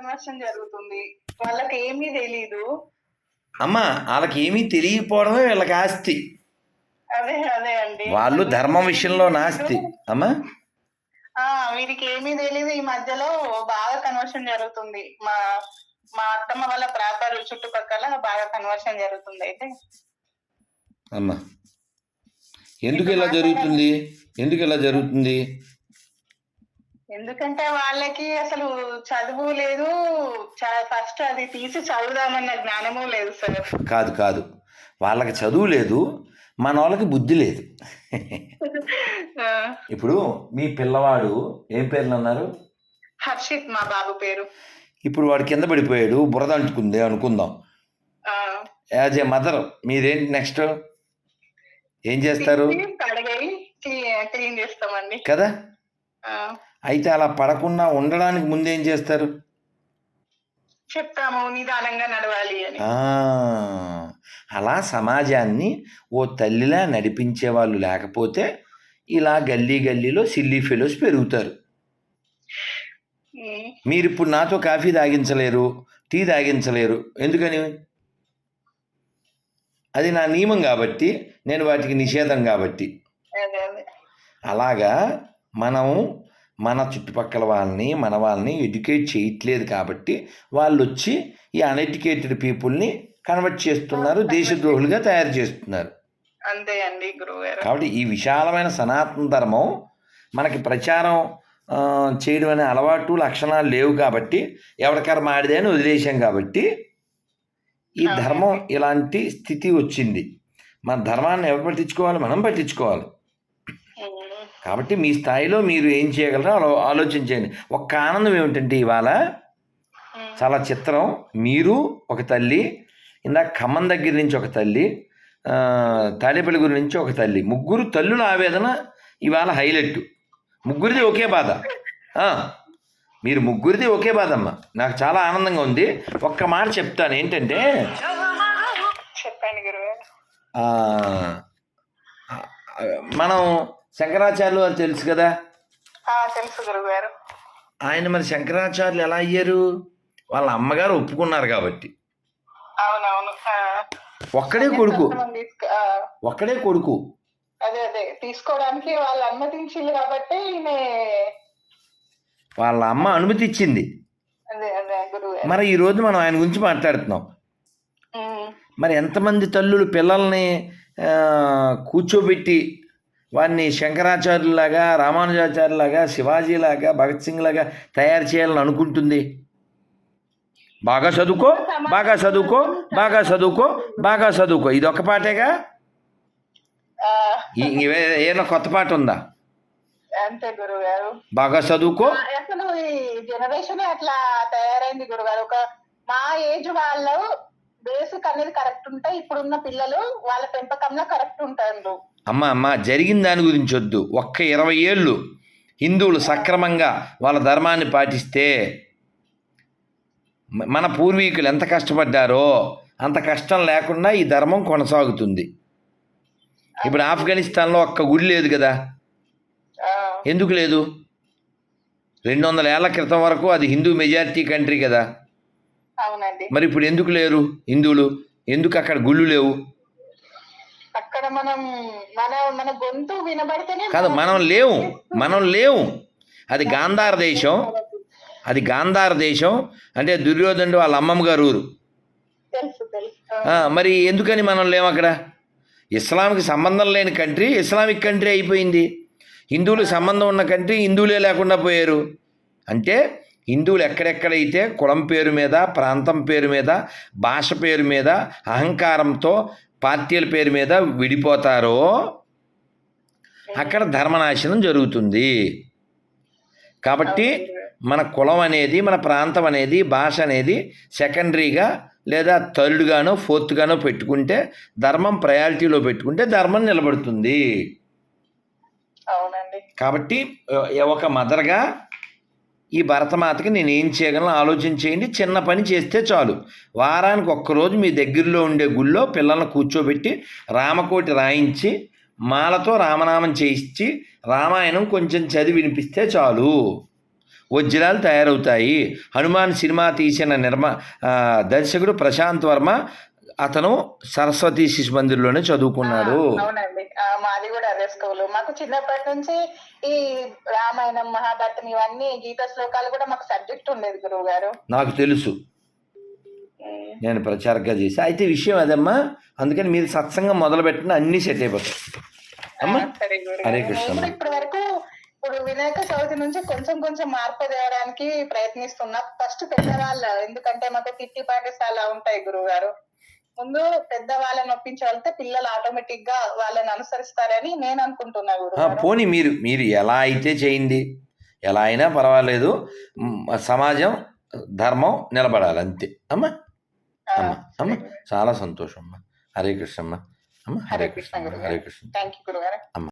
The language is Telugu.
కన్వర్షన్ జరుగుతుంది. వాళ్ళకి ఏమీ తెలీదు. అమ్మ వాళ్ళకి ఏమీ తెలియకపోవడమే వీళ్ళకి ఆస్తి. అదే అదే అండి. వాళ్ళు ధర్మం విషయంలో నాస్తి. అమ్మా? ఆ వీరికి ఏమీ తెలీదు. ఈ మధ్యలో బాగా కన్వర్షన్ జరుగుతుంది. మా మా అత్తమ్మ వాళ్ళ ప్రాపర్ చుట్టుపక్కల బాగా కన్వర్షన్ జరుగుతుంది అయితే. అమ్మా. ఎందుకు ఇలా జరుగుతుంది? ఎందుకు ఇలా జరుగుతుంది? ఎందుకంటే వాళ్ళకి అసలు చదువు లేదు. ఫస్ట్ అది తీసి చదువుదామన్న జ్ఞానము లేదు సార్ కాదు కాదు. వాళ్ళకి చదువు లేదు మన వాళ్ళకి బుద్ధి లేదు. ఇప్పుడు మీ పిల్లవాడు ఏం పేర్లు అన్నారు? హర్షిత్ మా బాబు పేరు. ఇప్పుడు వాడు కింద పడిపోయాడు బురద అంటుకుంది అనుకుందాం. యాజ్ ఏ మదర్ మీరేంటి నెక్స్ట్? ఏం చేస్తారు? కదా? అయితే అలా పడకుండా ఉండడానికి ముందు చేస్తారు? చెప్తాము నిదానంగా నడవాలి అని. అలా సమాజాన్ని ఓ తల్లిలా నడిపించే వాళ్ళు లేకపోతే ఇలా గల్లీ గల్లీలో సిల్లీ ఫెలోస్ పెరుగుతారు. మీరు ఇప్పుడు నాతో కాఫీ తాగించలేరు టీ తాగించలేరు ఎందుకని? అది నా నియమం కాబట్టి నేను వాటికి నిషేధం కాబట్టి. అలాగా మనం మన చుట్టుపక్కల వాళ్ళని మన వాళ్ళని ఎడ్యుకేట్ చేయట్లేదు కాబట్టి వాళ్ళు వచ్చి ఈ అన్ఎడ్యుకేటెడ్ పీపుల్ని కన్వర్ట్ చేస్తున్నారు దేశద్రోహులుగా తయారు చేస్తున్నారు. అంతే అండి కాబట్టి ఈ విశాలమైన సనాతన ధర్మం మనకి ప్రచారం చేయడం అనే అలవాటు లక్షణాలు లేవు కాబట్టి ఎవరికర మాడిదే అని వదిలేసాం కాబట్టి ఈ ధర్మం ఇలాంటి స్థితి వచ్చింది. మన ధర్మాన్ని ఎవరు పట్టించుకోవాలి? మనం పట్టించుకోవాలి. కాబట్టి మీ స్థాయిలో మీరు ఏం చేయగలరో ఆలో ఆలోచించండి ఒక్క ఆనందం ఏమిటంటే ఇవాళ చాలా చిత్రం. మీరు ఒక తల్లి ఇందాక ఖమ్మం దగ్గర నుంచి ఒక తల్లి తాడేపల్లి గురి నుంచి ఒక తల్లి. ముగ్గురు తల్లుల ఆవేదన ఇవాళ హైలైట్. ముగ్గురిది ఒకే బాధ. మీరు ముగ్గురిది ఒకే బాధ అమ్మ నాకు చాలా ఆనందంగా ఉంది. ఒక్క మాట చెప్తాను. ఏంటంటే చెప్పండి మనం శంకరాచార్యులు వారు తెలుసు కదా? తెలుసు ఆయన మరి శంకరాచార్యులు ఎలా అయ్యారు? వాళ్ళ అమ్మగారు ఒప్పుకున్నారు కాబట్టి. అవునవును. ఒక్కడే కొడుకు. ఒక్కడే కొడుకు. అదే అదే. తీసుకోవడానికి వాళ్ళు అనుమతించింది కాబట్టి వాళ్ళ అమ్మ అనుమతి ఇచ్చింది మరి ఈరోజు మనం ఆయన గురించి మాట్లాడుతున్నాం. మరి ఎంతమంది తల్లులు పిల్లల్ని కూర్చోబెట్టి వారిని శంకరాచార్యులాగా రామానుజాచార్యులాగా శివాజీలాగా భగత్ సింగ్ లాగా తయారు చేయాలని అనుకుంటుంది. బాగా చదువుకో బాగా చదువుకో బాగా చదువుకో బాగా చదువుకో. ఇది ఒక పాటేగా? ఏమైనా కొత్త పాట ఉందా? అంతే బాగా చదువుకో. అసలు ఈ జనరేషన్ అట్లా తయారైంది గురుగారు? ఒక మా ఏజ్ వాళ్ళు బేసిక్ అనేది కరెక్ట్ ఉంటే ఇప్పుడున్న పిల్లలు వాళ్ళ పెంపకంలో కరెక్ట్ ఉంటారు. అమ్మ అమ్మ జరిగిన దాని గురించి వద్దు. ఒక్క ఇరవై ఏళ్ళు హిందువులు సక్రమంగా వాళ్ళ ధర్మాన్ని పాటిస్తే మన పూర్వీకులు ఎంత కష్టపడ్డారో అంత కష్టం లేకుండా ఈ ధర్మం కొనసాగుతుంది. ఇప్పుడు ఆఫ్ఘనిస్తాన్లో ఒక్క గుడి లేదు కదా. ఎందుకు లేదు? రెండు వందల ఏళ్ళ క్రితం వరకు అది హిందూ మెజారిటీ కంట్రీ కదా. మరి ఇప్పుడు ఎందుకు లేరు హిందువులు? ఎందుకు అక్కడ గుళ్ళు లేవు? అక్కడ మనం మన మన గొంతు వినబడితేనే కాదు మనం లేవు. మనం లేవు. అది గాంధార దేశం. అది గాంధార దేశం. అంటే దుర్యోధనుడు వాళ్ళ అమ్మమ్మ గారు ఊరు. మరి ఎందుకని మనం లేము అక్కడ? ఇస్లాంకి సంబంధం లేని కంట్రీ ఇస్లామిక్ కంట్రీ అయిపోయింది. హిందువులకు సంబంధం ఉన్న కంట్రీ హిందువులే లేకుండా పోయారు. అంటే హిందువులు ఎక్కడెక్కడైతే కులం పేరు మీద ప్రాంతం పేరు మీద భాష పేరు మీద అహంకారంతో పార్టీల పేరు మీద విడిపోతారో అక్కడ ధర్మనాశనం జరుగుతుంది. కాబట్టి మన కులం అనేది మన ప్రాంతం అనేది భాష అనేది సెకండరీగా లేదా థర్డ్గానో ఫోర్త్గానో పెట్టుకుంటే ధర్మం ప్రయారిటీలో పెట్టుకుంటే ధర్మం నిలబడుతుంది. కాబట్టి ఒక మదర్గా ఈ భరతమాతకి నేను ఏం చేయగలను ఆలోచన చేయండి. చిన్న పని చేస్తే చాలు. వారానికి ఒక్కరోజు మీ దగ్గరలో ఉండే గుళ్ళో పిల్లల్ని కూర్చోబెట్టి రామకోటి రాయించి మాలతో రామనామం చేయించి రామాయణం కొంచెం చదివి వినిపిస్తే చాలు. వజ్రాలు తయారవుతాయి. హనుమాన్ సినిమా తీసిన నిర్మ దర్శకుడు ప్రశాంత్ వర్మ అతను సరస్వతి శిశు మందిర్లోనే చదువుకున్నాడు. అవునండి. ఆ, మాది కూడా అదే స్కూల్. మాకు చిన్నప్పటి నుంచి ఈ రామాయణం మహాభారతం ఇవన్నీ గీత శ్లోకాలు కూడా మాకు సబ్జెక్ట్ ఉండేది గురువు గారు. నాకు తెలుసు. నేను ప్రచారంగా చేసి అయితే విషయం అదమ్మా అందుకని మీరు సత్సంగం మొదలుపెట్టిన అన్నీ సెట్ అయిపోతాయి. అమ్మా సరే గురువు హరే గారు. కృష్ణ నేను అమ్మా. కూడా ఇప్పటి వరకు ఇప్పుడు వినాయక చవితి నుంచి కొంచెం కొంచెం మార్పు తేవడానికి ప్రయత్నిస్తున్నా. ఫస్ట్ పెద్దవాళ్ళ ఎందుకంటే మాకు తిట్టి పాఠశాల ఉంటాయి గురువు గారు. ముందు పెద్ద వాళ్ళని ఒప్పించి పిల్లలు ఆటోమేటిక్గా వాళ్ళని అనుసరిస్తారని నేను అనుకుంటున్నా గారు పోనీ మీరు మీరు ఎలా అయితే చేయండి ఎలా అయినా పర్వాలేదు సమాజం ధర్మం నిలబడాలి అంతే. అమ్మా అమ్మ అమ్మ చాలా సంతోషం అమ్మా. హరే కృష్ణ అమ్మ. అమ్మ హరే కృష్ణ అమ్మ, హరే కృష్ణ. థ్యాంక్ యూ గురువు గారు